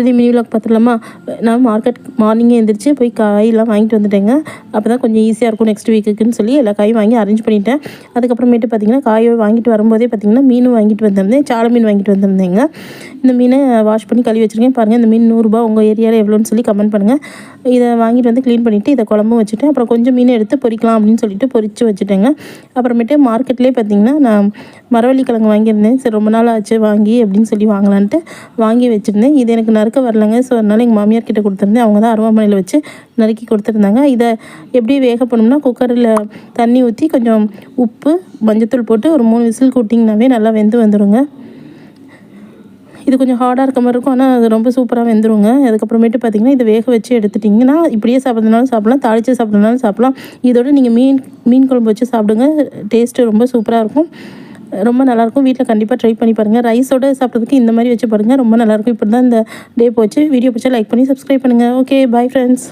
இது mini vlog பார்த்துடலாமா? நான் மார்க்கெட் மார்னிங்கே எழுந்திரிச்சு போய் காயெல்லாம் வாங்கிட்டு வந்துட்டேங்க. அப்போ தான் கொஞ்சம் ஈஸியாக இருக்கும் நெக்ஸ்ட் வீக்குக்குன்னு சொல்லி எல்லா காயும் வாங்கி அரேஞ்ச் பண்ணிட்டேன். அதுக்கப்புறமேட்டு பார்த்திங்கன்னா காயை வாங்கிட்டு வரும்போதே பார்த்திங்கன்னா மீனும் வாங்கிட்டு வந்திருந்தேன். சாலை மீன் வாங்கிட்டு வந்திருந்தேங்க. இந்த மீனை வாஷ் பண்ணி கழுவி வச்சுருக்கேன். பாருங்கள் இந்த மீன் நூறுரூபா உங்கள் ஏரியாவில் எவ்வளோன்னு சொல்லி கமெண்ட் பண்ணுங்கள் இதை வாங்கிட்டு வந்து க்ளீன் பண்ணிவிட்டு இதை குழம்பும் வச்சுட்டேன் அப்புறம் கொஞ்சம் மீன் எடுத்து பொரிக்கலாம் அப்படின்னு சொல்லிட்டு பொரித்து வச்சுட்டேங்க. அப்புறமேட்டு மார்க்கெட்லேயே பார்த்திங்கன்னா நான் மரவள்ளி கிழங்கு வாங்கியிருந்தேன். சரி ரொம்ப நாள் ஆச்சு வாங்கி அப்படின்னு சொல்லி வாங்கலான்ட்டு வாங்கி வச்சுருந்தேன். இது எனக்கு நறுக்க வரலங்க. ஸோ அதனால் எங்கள் மாமியார் கிட்டே கொடுத்துருந்தேன். அவங்க தான் அருவாமனையில் வச்சு நறுக்கி கொடுத்துருந்தாங்க. இதை எப்படி வேக பண்ணணும்னா குக்கரில் தண்ணி ஊற்றி கொஞ்சம் உப்பு மஞ்சத்தூள் போட்டு ஒரு மூணு விசில் கூட்டிங்கனாவே நல்லா வெந்து வந்துடுங்க இது கொஞ்சம் ஹார்டாக இருக்க மாதிரி இருக்கும். ஆனால் அது ரொம்ப சூப்பராக வெந்துருங்க. அதுக்கப்புறமேட்டு பார்த்தீங்கன்னா இதை வேக வச்சு எடுத்துட்டிங்கன்னா இப்படியே சாப்பிட்றதுனாலும் சாப்பிடலாம் தாளித்து சாப்பிட்றதுனாலும் சாப்பிடலாம். இதோட நீங்கள் மீன் மீன் குழம்பு வச்சு சாப்பிடுங்க. டேஸ்ட்டு ரொம்ப சூப்பராக இருக்கும். ரொம்ப நல்லாயிருக்கும் வீட்டில் கண்டிப்பாக ட்ரை பண்ணி பாருங்கள் ரைஸோடு சாப்பிட்றதுக்கு இந்த மாதிரி வச்சு பாருங்கள் ரொம்ப நல்லாயிருக்கும் இப்படி தான் இந்த டே போச்சு. வீடியோ பிடிச்சா லைக் பண்ணி சப்ஸ்கிரைப் பண்ணுங்கள் ஓகே பாய் ஃப்ரெண்ட்ஸ்